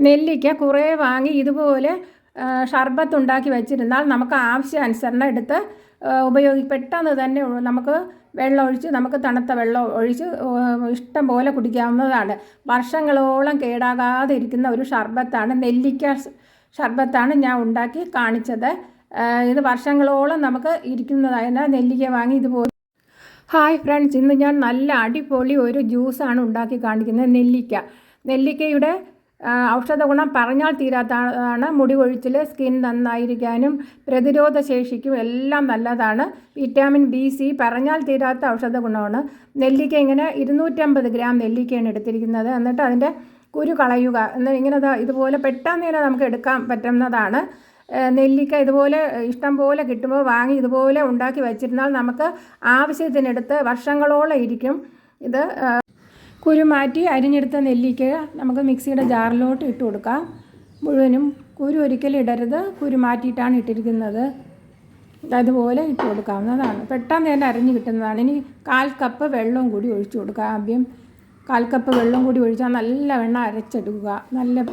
നെല്ലിക്ക കുറേ വാങ്ങി ഇതുപോലെ ഷർബത്തുണ്ടാക്കി വെച്ചിരുന്നാൽ നമുക്ക് ആവശ്യാനുസരണം എടുത്ത് ഉപയോഗി പെട്ടെന്ന് തന്നെ നമുക്ക് വെള്ളം ഒഴിച്ച് നമുക്ക് തണുത്ത വെള്ളം ഒഴിച്ച് ഇഷ്ടം പോലെ കുടിക്കാവുന്നതാണ്. വർഷങ്ങളോളം കേടാകാതെ ഇരിക്കുന്ന ഒരു ഷർബത്താണ് നെല്ലിക്ക ഷർബത്താണ് ഞാൻ ഉണ്ടാക്കി കാണിച്ചത്. ഇത് വർഷങ്ങളോളം നമുക്ക് ഇരിക്കുന്നതായതിനാൽ നെല്ലിക്ക വാങ്ങി ഇതുപോലെ. ഹായ് ഫ്രണ്ട്സ് ഇന്ന് ഞാൻ നല്ല അടിപൊളി ഒരു ജ്യൂസാണ് ഉണ്ടാക്കി കാണിക്കുന്നത് നെല്ലിക്ക. നെല്ലിക്കയുടെ ഔഷധ ഗുണം പറഞ്ഞാൽ തീരാത്തതാണ് മുടി കൊഴിച്ചിൽ സ്കിൻ നന്നായിരിക്കാനും പ്രതിരോധ ശേഷിക്കും എല്ലാം നല്ലതാണ്. വിറ്റാമിൻ ബി സി പറഞ്ഞാൽ തീരാത്ത ഔഷധ ഗുണമാണ്. നെല്ലിക്ക ഇങ്ങനെ ഇരുന്നൂറ്റമ്പത് ഗ്രാം നെല്ലിക്കയാണ് എടുത്തിരിക്കുന്നത്. എന്നിട്ട് അതിന്റെ കുരു കളയുക. എന്ന് ഇങ്ങനെ ഇതുപോലെ പെട്ടെന്ന് തന്നെ നമുക്ക് എടുക്കാൻ പറ്റുന്നതാണ്. നെല്ലിക്ക ഇതുപോലെ ഇഷ്ടം പോലെ കിട്ടുമ്പോൾ വാങ്ങി ഇതുപോലെ ഉണ്ടാക്കി വെച്ചിരുന്നാൽ നമുക്ക് ആവശ്യത്തിനെടുത്ത് വർഷങ്ങളോളം ഇരിക്കും. ഇത് കുരു മാറ്റി അരിഞ്ഞെടുത്ത നെല്ലിക്ക നമുക്ക് മിക്സിയുടെ ജാറിലോട്ട് ഇട്ട് കൊടുക്കാം. മുഴുവനും കുരു ഒരിക്കലും ഇടരുത്. കുരു മാറ്റിയിട്ടാണ് ഇട്ടിരിക്കുന്നത്. അതുപോലെ ഇട്ട് കൊടുക്കാവുന്നതാണ്. പെട്ടെന്ന് തന്നെ അരിഞ്ഞ് കിട്ടുന്നതാണ്. ഇനി കാൽ കപ്പ് വെള്ളവും കൂടി ഒഴിച്ചു കൊടുക്കുക ആദ്യം. കാൽ കപ്പ് വെള്ളം കൂടി ഒഴിച്ചാൽ നല്ല വെണ്ണം അരച്ചെടുക്കുക. നല്ല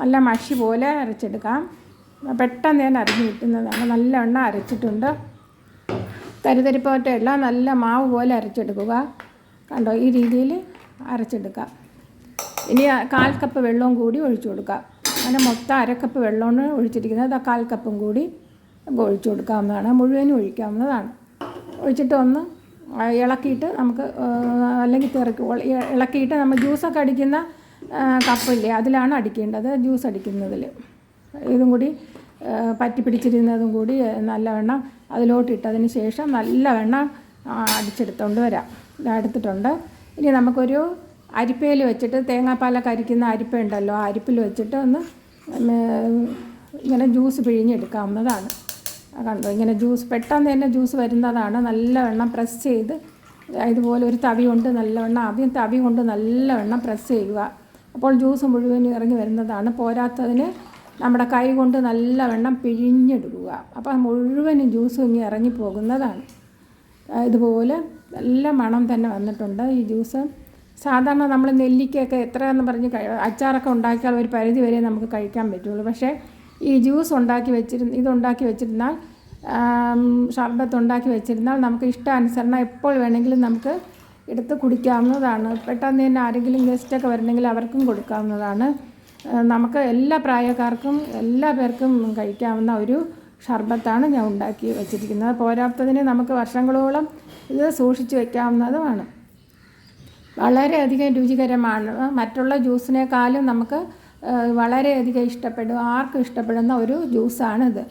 നല്ല മഷി പോലെ അരച്ചെടുക്കാം. പെട്ടെന്ന് തന്നെ അരിഞ്ഞ് കിട്ടുന്നതാണ്. നല്ല എണ്ണ അരച്ചിട്ടുണ്ട്. തരിതരിപ്പോറ്റല്ല നല്ല മാവ് പോലെ അരച്ചെടുക്കുക. കണ്ടോ? ഈ രീതിയിൽ അരച്ചെടുക്കാം ഇനി കാൽ കപ്പ് വെള്ളവും കൂടി ഒഴിച്ചു കൊടുക്കാം അങ്ങനെ മൊത്തം അരക്കപ്പ് വെള്ളമാണ് ഒഴിച്ചിരിക്കുന്നത്. ആ കാൽ കപ്പും കൂടി ഒഴിച്ചു കൊടുക്കാവുന്നതാണ്. മുഴുവനും ഒഴിക്കാവുന്നതാണ്. ഒഴിച്ചിട്ട് ഒന്ന് ഇളക്കിയിട്ട് നമുക്ക് അല്ലെങ്കിൽ തിറക്കി ഇളക്കിയിട്ട് നമ്മൾ ജ്യൂസൊക്കെ അടിക്കുന്ന കപ്പില്ലേ അതിലാണ് അടിക്കേണ്ടത് ജ്യൂസ് അടിക്കുന്നതിൽ. ഇതും കൂടി പറ്റി പിടിച്ചിരുന്നതും കൂടി നല്ലവണ്ണം അതിലോട്ടിട്ടതിന് ശേഷം നല്ലവണ്ണം അടിച്ചെടുത്തുകൊണ്ട് വരാം. എടുത്തിട്ടുണ്ട്. ഇനി നമുക്കൊരു അരിപ്പയിൽ വെച്ചിട്ട് തേങ്ങാപ്പാലൊക്കെ അരിക്കുന്ന അരിപ്പ ഉണ്ടല്ലോ ആ അരിപ്പിൽ വെച്ചിട്ട് ഒന്ന് ഇങ്ങനെ ജ്യൂസ് പിഴിഞ്ഞെടുക്കാവുന്നതാണ്. കണ്ടോ ഇങ്ങനെ ജ്യൂസ് പെട്ടെന്ന് തന്നെ ജ്യൂസ് വരുന്നതാണ്. നല്ലവണ്ണം പ്രസ് ചെയ്ത് ഇതുപോലെ ഒരു തവി കൊണ്ട് നല്ലവണ്ണം ആദ്യം തവി കൊണ്ട് നല്ലവണ്ണം പ്രസ് ചെയ്യുക. അപ്പോൾ ജ്യൂസ് മുഴുവൻ ഇറങ്ങി വരുന്നതാണ്. പോരാത്തതിന് നമ്മുടെ കൈ കൊണ്ട് നല്ലവണ്ണം പിഴിഞ്ഞെടുക്കുക. അപ്പോൾ മുഴുവനും ജ്യൂസും ഇങ്ങനെ ഇറങ്ങി പോകുന്നതാണ്. ഇതുപോലെ നല്ല മണം തന്നെ വന്നിട്ടുണ്ട്. ഈ ജ്യൂസ് സാധാരണ നമ്മൾ നെല്ലിക്കയൊക്കെ എത്രയെന്ന് പറഞ്ഞ് അച്ചാറൊക്കെ ഉണ്ടാക്കിയാൽ ഒരു പരിധി വരെ നമുക്ക് കഴിക്കാൻ പറ്റുള്ളൂ. പക്ഷേ ഈ ജ്യൂസ് ഉണ്ടാക്കി വെച്ചിരുന്ന ഇതുണ്ടാക്കി വെച്ചിരുന്നാൽ ഷർബത്ത് ഉണ്ടാക്കി വെച്ചിരുന്നാൽ നമുക്ക് ഇഷ്ടാനുസരണം എപ്പോൾ വേണമെങ്കിലും നമുക്ക് എടുത്ത് കുടിക്കാവുന്നതാണ്. പെട്ടെന്ന് തന്നെ ആരെങ്കിലും ഗസ്റ്റൊക്കെ വരണമെങ്കിൽ അവർക്കും കൊടുക്കാവുന്നതാണ്. നമുക്ക് എല്ലാ പ്രായക്കാർക്കും എല്ലാ പേർക്കും കഴിക്കാവുന്ന ഒരു ഷർബത്താണ് ഞാൻ ഉണ്ടാക്കി വെച്ചിരിക്കുന്നത്. പോരാത്തതിന് നമുക്ക് വർഷങ്ങളോളം ഇത് സൂക്ഷിച്ചു വയ്ക്കാവുന്നതുമാണ് വളരെയധികം രുചികരമാണ്. മറ്റുള്ള ജ്യൂസിനേക്കാളും നമുക്ക് വളരെയധികം ഇഷ്ടപ്പെടും. ആർക്കും ഇഷ്ടപ്പെടുന്ന ഒരു ജ്യൂസാണിത്.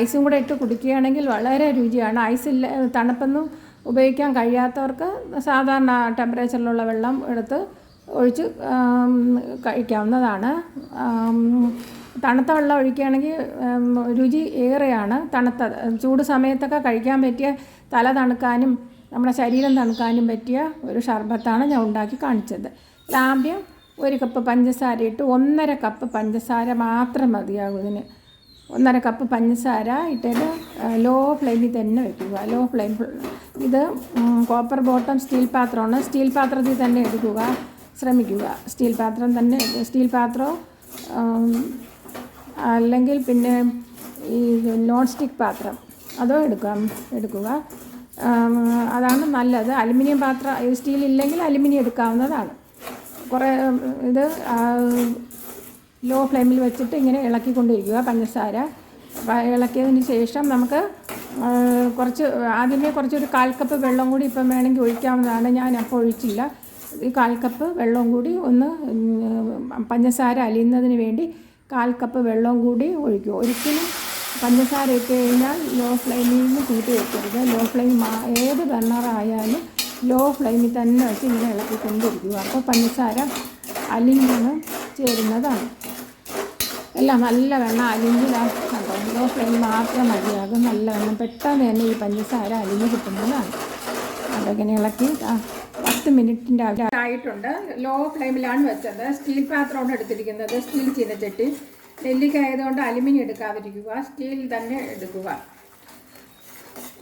ഐസും കൂടെ ഇട്ട് കുടിക്കുകയാണെങ്കിൽ വളരെ രുചിയാണ്. ഐസില്ല തണുപ്പൊന്നും ഉപയോഗിക്കാൻ കഴിയാത്തവർക്ക് സാധാരണ ടെമ്പറേച്ചറിലുള്ള വെള്ളം എടുത്ത് ഒഴിച്ച് കഴിക്കാവുന്നതാണ്. തണുത്ത വെള്ളം ഒഴിക്കുകയാണെങ്കിൽ രുചി ഏറെയാണ്. തണുത്ത ചൂട് സമയത്തൊക്കെ കഴിക്കാൻ പറ്റിയ തല തണുക്കാനും നമ്മുടെ ശരീരം തണുക്കാനും പറ്റിയ ഒരു ഷർബത്താണ് ഞാൻ ഉണ്ടാക്കി കാണിച്ചത്. ആദ്യം ഒരു കപ്പ് പഞ്ചസാര ഇട്ട് ഒന്നര കപ്പ് പഞ്ചസാര മാത്രം മതിയാകും ഇതിന്. ഒന്നര കപ്പ് പഞ്ചസാര ഇട്ടിട്ട് ലോ ഫ്ലെയിമിൽ തന്നെ വെക്കുക. ലോ ഫ്ലെയിം ഇത് കോപ്പർ ബോട്ടം സ്റ്റീൽ പാത്രമാണ്. സ്റ്റീൽ പാത്രത്തിൽ തന്നെ എടുക്കുക. ശ്രമിക്കുക. സ്റ്റീൽ പാത്രം തന്നെ സ്റ്റീൽ പാത്രമോ ഉം, അല്ലെങ്കിൽ പിന്നെ ഈ നോൺ സ്റ്റിക്ക് പാത്രം. അതോ എടുക്കാം എടുക്കുക. അതാണ് നല്ലത്. അലുമിനിയം പാത്രം സ്റ്റീൽ ഇല്ലെങ്കിൽ അലുമിനിയം എടുക്കാവുന്നതാണ്. കുറേ ഇത് ലോ ഫ്ലെയിമിൽ വെച്ചിട്ട് ഇങ്ങനെ ഇളക്കിക്കൊണ്ടിരിക്കുക പഞ്ചസാര. ഇളക്കിയതിന് ശേഷം നമുക്ക് കുറച്ച് ആദ്യമേ കുറച്ചൊരു കാൽ കപ്പ് വെള്ളം കൂടി ഇപ്പം വേണമെങ്കിൽ ഒഴിക്കാവുന്നതാണ്. ഞാൻ അപ്പോൾ ഒഴിച്ചില്ല. ഈ കാൽ കപ്പ് വെള്ളം കൂടി ഒന്ന് പഞ്ചസാര അലിയുന്നതിന് വേണ്ടി കാൽ കപ്പ് വെള്ളവും കൂടി ഒഴിക്കും. ഒരിക്കലും പഞ്ചസാര ഇട്ട് കഴിഞ്ഞാൽ ലോ ഫ്ലെയിമിൽ നിന്ന് കൂട്ടി വെക്കരുത്. ലോ ഫ്ലെയിം ഏത് ബർണറായാലും ലോ ഫ്ലെയിമിൽ തന്നെ വെച്ച് ഇങ്ങനെ ഇളക്കി ഇളക്കിക്കൊണ്ടിരിക്കുക. അപ്പോൾ പഞ്ചസാര അലിഞ്ഞാണ് ചേരുന്നതാണ്. എല്ലാം നല്ല വെണ്ണം അലിഞ്ഞ് ദാ കണ്ടോ? ലോ ഫ്ലെയിം മാത്രം മതിയാകും. നല്ല വെണ്ണം. പെട്ടെന്ന് തന്നെ ഈ പഞ്ചസാര അലിഞ്ഞ് കിട്ടുന്നതാണ്. അതൊക്കെ ഇളക്കി പത്ത് മിനിറ്റിന്റെ ആയിട്ടുണ്ട് ലോ ഫ്ലെയിമിലാണ് വെച്ചത്. സ്റ്റീൽ പാത്രമാണ് എടുത്തിരിക്കുന്നത്. സ്റ്റീൽ ചീനച്ചട്ടി. നെല്ലിക്ക ആയതുകൊണ്ട് അലുമിനിയം എടുക്കാതിരിക്കുക. സ്റ്റീൽ തന്നെ എടുക്കുക.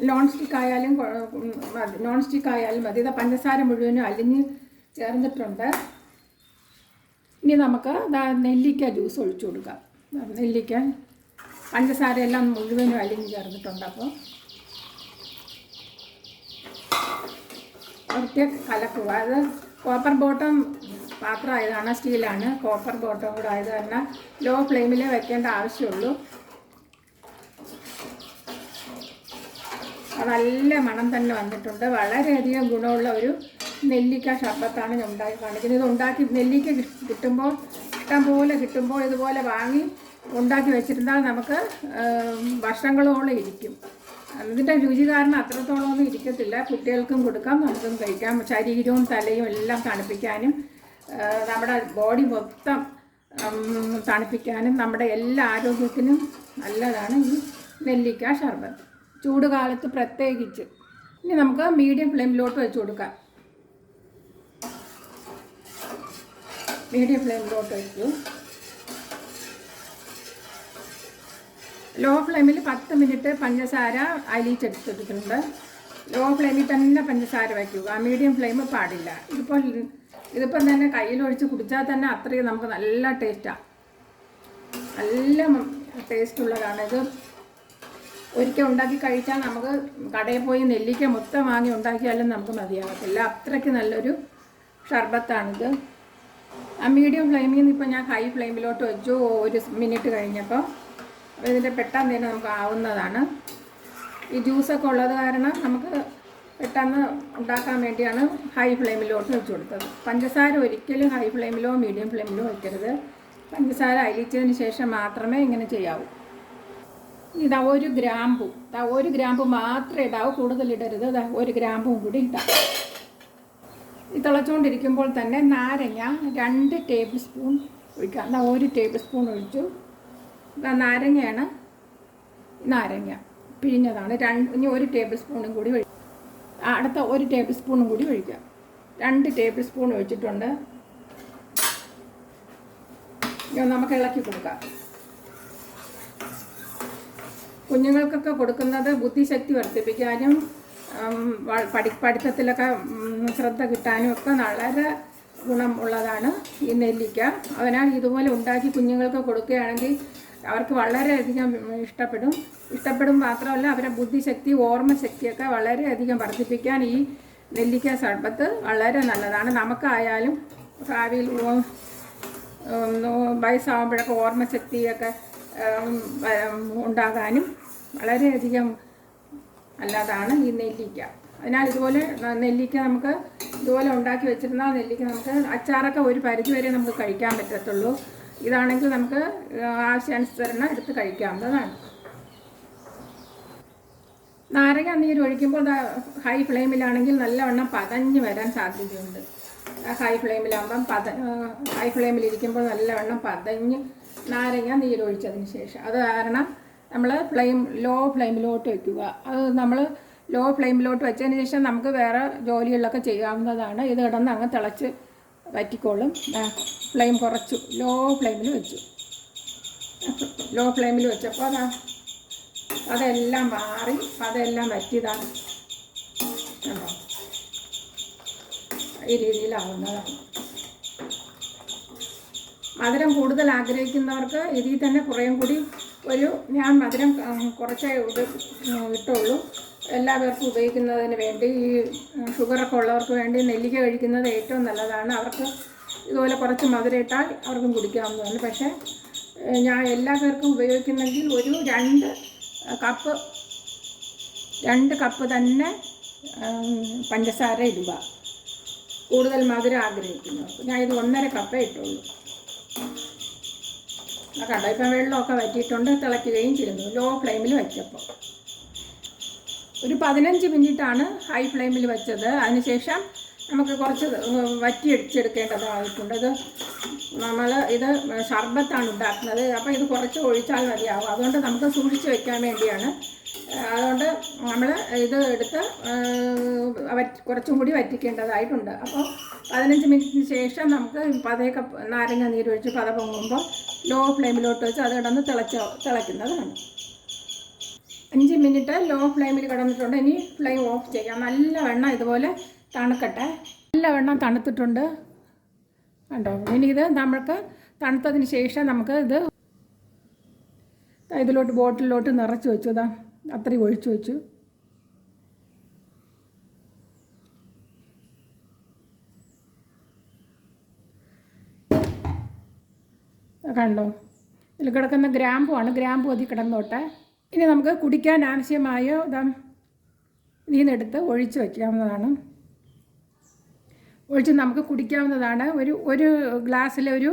നോൺ സ്റ്റിക്ക് ആയാലും നോൺ സ്റ്റിക്ക് ആയാലും മതി. ഇത് പഞ്ചസാര മുഴുവനും അലിഞ്ഞ് ചേർന്നിട്ടുണ്ട്. ഇനി നമുക്ക് നെല്ലിക്ക ജ്യൂസ് ഒഴിച്ചു കൊടുക്കാം. നെല്ലിക്ക പഞ്ചസാര എല്ലാം മുഴുവനും അലിഞ്ഞ് ചേർന്നിട്ടുണ്ട് അപ്പോൾ. ഒറ്റ കലക്കുക. അത് കോപ്പർ ബോട്ടം പാത്രം ആയതാണ് സ്റ്റീലാണ്. കോപ്പർ ബോട്ടം കൂടെ ആയത് കാരണം ലോ ഫ്ലെയിമിൽ വെക്കേണ്ട ആവശ്യമുള്ളൂ. നല്ല മണം തന്നെ വന്നിട്ടുണ്ട്. വളരെയധികം ഗുണമുള്ള ഒരു നെല്ലിക്ക ഷർബത്താണ് ഞാൻ ഉണ്ടാക്കി കാണിക്കുന്നത്. ഇത് ഉണ്ടാക്കി നെല്ലിക്ക കിട്ടുമ്പോൾ ഇഷ്ടം പോലെ കിട്ടുമ്പോൾ ഇതുപോലെ വാങ്ങി ഉണ്ടാക്കി വെച്ചിരുന്നാൽ നമുക്ക് വർഷങ്ങളോളം ഇരിക്കും. ഇതിന്റെ രുചി കാരണം അത്രത്തോളമൊന്നും ഇരിക്കത്തില്ല. കുട്ടികൾക്കും കൊടുക്കാം നമുക്കും കഴിക്കാം. ശരീരവും തലയും എല്ലാം തണുപ്പിക്കാനും നമ്മുടെ ബോഡി മൊത്തം തണുപ്പിക്കാനും നമ്മുടെ എല്ലാ ആരോഗ്യത്തിനും നല്ലതാണ് ഈ നെല്ലിക്ക ഷർബത്ത് ചൂട് കാലത്ത് പ്രത്യേകിച്ച്. ഇനി നമുക്ക് മീഡിയം ഫ്ലെയിമിലോട്ട് വെച്ച് കൊടുക്കാം. മീഡിയം ഫ്ലെയിമിലോട്ട് വെച്ചു. ലോ ഫ്ലെയിമിൽ പത്ത് മിനിറ്റ് പഞ്ചസാര അലിയിച്ചെടുത്തിട്ടുണ്ട് ലോ ഫ്ലെയിമിൽ തന്നെ പഞ്ചസാര വയ്ക്കുക. മീഡിയം ഫ്ലെയിം പാടില്ല. ഇതിപ്പോൾ ഇതിപ്പം തന്നെ കയ്യിലൊഴിച്ച് കുടിച്ചാൽ തന്നെ അത്രയും നമുക്ക് നല്ല ടേസ്റ്റാണ് നല്ല ടേസ്റ്റുള്ളതാണ്. ഇത് ഒരിക്കൽ ഉണ്ടാക്കി കഴിച്ചാൽ നമുക്ക് കടയിൽ പോയി നെല്ലിക്ക മൊത്തം വാങ്ങി ഉണ്ടാക്കിയാലും നമുക്ക് മതിയാകത്തില്ല അത്രയ്ക്ക് നല്ലൊരു ഷർബത്താണിത്. ആ മീഡിയം ഫ്ലെയിമിൽ നിന്ന് ഇപ്പോൾ ഞാൻ ഹൈ ഫ്ലെയിമിലോട്ട് വെച്ചു. ഒരു മിനിറ്റ് കഴിഞ്ഞപ്പോൾ ഇതിന്റെ പെട്ടെന്ന് തന്നെ നമുക്ക് ആവുന്നതാണ്. ഈ ജ്യൂസൊക്കെ ഉള്ളത് കാരണം നമുക്ക് പെട്ടെന്ന് ഉണ്ടാക്കാൻ വേണ്ടിയാണ് ഹൈ ഫ്ലെയിമിലോട്ട് വെച്ച് കൊടുത്തത്. പഞ്ചസാര ഒരിക്കലും ഹൈ ഫ്ലെയിമിലോ മീഡിയം ഫ്ലെയിമിലോ വയ്ക്കരുത് പഞ്ചസാര അരിച്ചതിന് ശേഷം മാത്രമേ ഇങ്ങനെ ചെയ്യാവൂ. ഇതാ ഒരു ഗ്രാമ്പു. ഇതാ ഒരു ഗ്രാമ്പു മാത്രമേ ഇടാവൂ കൂടുതൽ ഇടരുത് ഇതാ ഒരു ഗ്രാമ്പും കൂടി ഇടാം. ഈ തിളച്ചുകൊണ്ടിരിക്കുമ്പോൾ തന്നെ നാരങ്ങ രണ്ട് ടേബിൾ സ്പൂൺ ഒഴിക്കാം. എന്നാൽ ഒരു ടേബിൾ സ്പൂൺ ഒഴിച്ചു. നാരങ്ങയാണ്. നാരങ്ങ പിഴിഞ്ഞതാണ്. രണ്ട് ഇനി ഒരു ടേബിൾ സ്പൂണും കൂടി ഒഴി അടുത്ത ഒരു ടേബിൾ സ്പൂണും കൂടി ഒഴിക്കുക. രണ്ട് ടേബിൾ സ്പൂൺ ഒഴിച്ചിട്ടുണ്ട്. നമുക്ക് ഇളക്കി കൊടുക്കാം. കുഞ്ഞുങ്ങൾക്കൊക്കെ കൊടുക്കുന്നത് ബുദ്ധിശക്തി വർദ്ധിപ്പിക്കാനും പഠി പഠിത്തത്തിലൊക്കെ ശ്രദ്ധ കിട്ടാനും ഒക്കെ വളരെ ഗുണം ഉള്ളതാണ് ഈ നെല്ലിക്ക. അതിനാൽ ഇതുപോലെ ഉണ്ടാക്കി കുഞ്ഞുങ്ങൾക്ക് കൊടുക്കുകയാണെങ്കിൽ അവർക്ക് വളരെയധികം ഇഷ്ടപ്പെടും. ഇഷ്ടപ്പെടും മാത്രമല്ല അവരുടെ ബുദ്ധിശക്തി ഓർമ്മശക്തിയൊക്കെ വളരെയധികം വർദ്ധിപ്പിക്കാൻ ഈ നെല്ലിക്ക സർബത്ത് വളരെ നല്ലതാണ്. നമുക്കായാലും ഭാവിയിൽ വയസ്സാകുമ്പോഴൊക്കെ ഓർമ്മശക്തിയൊക്കെ ഉണ്ടാകാനും വളരെയധികം നല്ലതാണ് ഈ നെല്ലിക്ക. അതിനാൽ ഇതുപോലെ നെല്ലിക്ക നമുക്ക് ഇതുപോലെ ഉണ്ടാക്കി വെച്ചിരുന്നാൽ നെല്ലിക്ക നമുക്ക് അച്ചാറൊക്കെ ഒരു പരിധി വരെ നമുക്ക് കഴിക്കാൻ പറ്റത്തുള്ളൂ. ഇതാണെങ്കിൽ നമുക്ക് ആവശ്യാനുസരണം എടുത്ത് കഴിക്കാവുന്നതാണ്. നാരങ്ങ നീര് ഒഴിക്കുമ്പോൾ ഹൈ ഫ്ലെയിമിലാണെങ്കിൽ നല്ലവണ്ണം പതഞ്ഞ് വരാൻ സാധ്യതയുണ്ട്. ഹൈ ഫ്ലെയിമിലാകുമ്പം പത ഹൈ ഫ്ലെയിമിലിരിക്കുമ്പോൾ നല്ലവണ്ണം പതഞ്ഞ് നാരങ്ങ നീരൊഴിച്ചതിന് ശേഷം. അത് കാരണം നമ്മൾ ഫ്ലെയിം ലോ ഫ്ലെയിമിലോട്ട് വയ്ക്കുക അത് നമ്മൾ ലോ ഫ്ലെയിമിലോട്ട് വെച്ചതിന് ശേഷം നമുക്ക് വേറെ ജോലികളിലൊക്കെ ചെയ്യാവുന്നതാണ്. ഇത് കിടന്ന് അങ്ങ് തിളച്ച് വറ്റിക്കോളും. ഫ്ലെയിം കുറച്ചു. ലോ ഫ്ലെയിമിൽ വെച്ചു ലോ ഫ്ലെയിമിൽ വെച്ചപ്പോൾ അതാ അതെല്ലാം മാറി അതെല്ലാം വറ്റിയതാണ്. കണ്ടോ? ഈ രീതിയിലാവുന്നതാണ്. മധുരം കൂടുതൽ ആഗ്രഹിക്കുന്നവർക്ക് ഇതിൽ തന്നെ കുറേയും കൂടി ഒരു ഞാൻ മധുരം കുറച്ചേ ഇട്ടുള്ളൂ എല്ലാ പേർക്കും ഉപയോഗിക്കുന്നതിന് വേണ്ടി ഈ ഷുഗറൊക്കെ ഉള്ളവർക്ക് വേണ്ടി നെല്ലിക്ക കഴിക്കുന്നത് ഏറ്റവും നല്ലതാണ്. അവർക്ക് ഇതുപോലെ കുറച്ച് മധുരയിട്ടാൽ അവർക്കും കുടിക്കാവുന്നതാണ് പക്ഷേ ഞാൻ എല്ലാ പേർക്കും ഉപയോഗിക്കുന്നെങ്കിൽ ഒരു രണ്ട് കപ്പ് രണ്ട് കപ്പ് തന്നെ പഞ്ചസാര ഇടുക. കൂടുതൽ മധുരം ആഗ്രഹിക്കുന്നു ഞാൻ ഇത് ഒന്നര കപ്പേ ഇട്ടുള്ളൂ. ആ കടയിപ്പം വെള്ളമൊക്കെ വറ്റിയിട്ടുണ്ട് തിളയ്ക്കുകയും ചെയ്യുന്നു. ലോ ഫ്ലെയിമിൽ വെച്ചപ്പോൾ ഒരു പതിനഞ്ച് മിനിറ്റാണ് ഹൈ ഫ്ലെയിമിൽ വെച്ചത്. അതിനുശേഷം നമുക്ക് കുറച്ച് വറ്റിയടിച്ചെടുക്കേണ്ടത് ആയിട്ടുണ്ട് ഇത് നമ്മൾ ഇത് ഷർബത്താണ് ഉണ്ടാക്കുന്നത്. അപ്പോൾ ഇത് കുറച്ച് ഒഴിച്ചാൽ മതിയാവും. അതുകൊണ്ട് നമുക്ക് സൂക്ഷിച്ച് വെക്കാൻ വേണ്ടിയാണ്. അതുകൊണ്ട് നമ്മൾ ഇത് എടുത്ത് കുറച്ചും കൂടി വറ്റിക്കേണ്ടതായിട്ടുണ്ട്. അപ്പോൾ പതിനഞ്ച് മിനിറ്റിന് ശേഷം നമുക്ക് പതേ കപ്പ് നാരങ്ങ നീരൊഴിച്ച് പത പൊങ്ങുമ്പോൾ ലോ ഫ്ലെയിമിലോട്ട് വെച്ച് അത് കിടന്ന് തിളച്ച തിളയ്ക്കുന്നതാണ്. അഞ്ച് മിനിറ്റ് ലോ ഫ്ലെയിമിൽ കിടന്നിട്ടുണ്ട്. ഇനി ഫ്ലെയിം ഓഫ് ചെയ്യാം. വെണ്ണ ഇതുപോലെ തണുക്കട്ടെ. വെണ്ണം തണുത്തിട്ടുണ്ട്. കണ്ടോ? ഇനി ഇത് നമുക്ക് തണുത്തതിന് ശേഷം നമുക്ക് ഇത് ഇതിലോട്ട് ബോട്ടിലോട്ട് നിറച്ച് വെച്ചു. ഇതാ അത്രയും ഒഴിച്ചു വെച്ചു. കണ്ടോ? ഇതിൽ കിടക്കുന്ന ഗ്രാമ്പുവാണ്. ഗ്രാമ്പു അതി കിടന്നോട്ടെ. ഇനി നമുക്ക് കുടിക്കാൻ ആവശ്യമായ ഇതാ ഇതിൽ നിന്നെടുത്ത് ഒഴിച്ച് വയ്ക്കാവുന്നതാണ്. ഒഴിച്ച് നമുക്ക് കുടിക്കാവുന്നതാണ്. ഒരു ഒരു ഗ്ലാസ്സിൽ ഒരു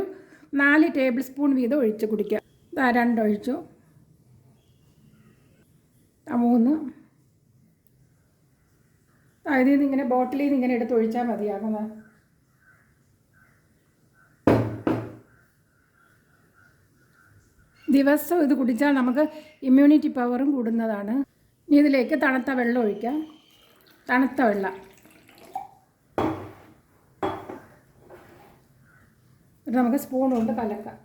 നാല് ടേബിൾ സ്പൂൺ വീതം ഒഴിച്ച് കുടിക്കാം. ഇതാ രണ്ടൊഴിച്ചു മൂന്ന്. ഇതിൽ നിന്ന് ഇങ്ങനെ ബോട്ടിലിൽ നിന്ന് ഇങ്ങനെ എടുത്ത് ഒഴിച്ചാൽ മതിയാകുന്നത് ദിവസം ഇത് കുടിച്ചാൽ നമുക്ക് ഇമ്മ്യൂണിറ്റി പവറും കൂടുന്നതാണ്. ഇനി ഇതിലേക്ക് തണുത്ത വെള്ളം ഒഴിക്കാം. തണുത്ത വെള്ളം. നമുക്ക് സ്പൂൺ കൊണ്ട് കലക്കാം.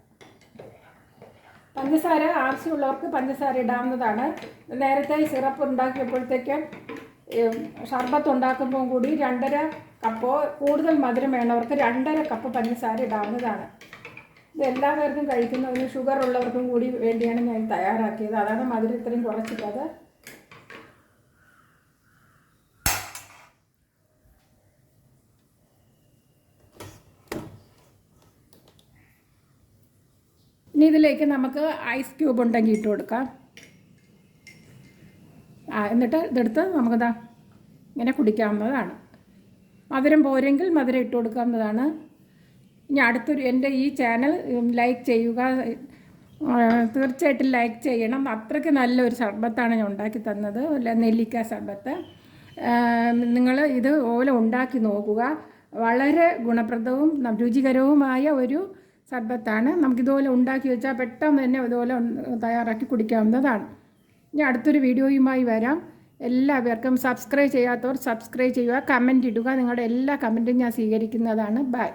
പഞ്ചസാര ആവശ്യമുള്ളവർക്ക് പഞ്ചസാര ഇടാവുന്നതാണ്. നേരത്തെ സിറപ്പ് ഉണ്ടാക്കിയപ്പോഴത്തേക്ക് ഷർബത്ത് ഉണ്ടാക്കുമ്പോൾ കൂടി രണ്ടര കപ്പോ കൂടുതൽ മധുരം വേണവർക്ക് രണ്ടര കപ്പ് പഞ്ചസാര ഇടാവുന്നതാണ്. ഇത് എല്ലാവർക്കും കഴിക്കുന്നതിന് ഷുഗർ ഉള്ളവർക്കും കൂടി വേണ്ടിയാണ് ഞാൻ തയ്യാറാക്കിയത്. അതാണ് മധുരം ഇത്രയും കുറച്ചിട്ടത് ഇനി ഇതിലേക്ക് നമുക്ക് ഐസ് ക്യൂബ് ഉണ്ടെങ്കിൽ ഇട്ട് കൊടുക്കാം. എന്നിട്ട് ഇതെടുത്ത് നമുക്കിതാ ഇങ്ങനെ കുടിക്കാവുന്നതാണ്. മധുരം പോരെങ്കിൽ മധുരം ഇട്ട് കൊടുക്കാവുന്നതാണ്. ഇനി അടുത്തൊരു എന്റെ ഈ ചാനൽ ലൈക്ക് ചെയ്യുക. തീർച്ചയായിട്ടും ലൈക്ക് ചെയ്യണം. അത്രയ്ക്ക് നല്ലൊരു സർബത്താണ് ഞാൻ ഉണ്ടാക്കി തന്നത്. അല്ല നെല്ലിക്ക സർബത്ത് നിങ്ങൾ ഇത് ഓല ഉണ്ടാക്കി നോക്കുക. വളരെ ഗുണപ്രദവും രുചികരവുമായ ഒരു സർബത്താണ് നമുക്കിതുപോലെ ഉണ്ടാക്കി വെച്ചാൽ പെട്ടെന്ന് തന്നെ ഇതുപോലെ തയ്യാറാക്കി കുടിക്കാവുന്നതാണ്. ഇനി അടുത്തൊരു വീഡിയോയുമായി വരാം. എല്ലാവർക്കും സബ്സ്ക്രൈബ് ചെയ്യാത്തവർ സബ്സ്ക്രൈബ് ചെയ്യുക. കമന്റ് ഇടുക. നിങ്ങളുടെ എല്ലാ കമന്റും ഞാൻ സ്വീകരിക്കുന്നതാണ്. ബൈ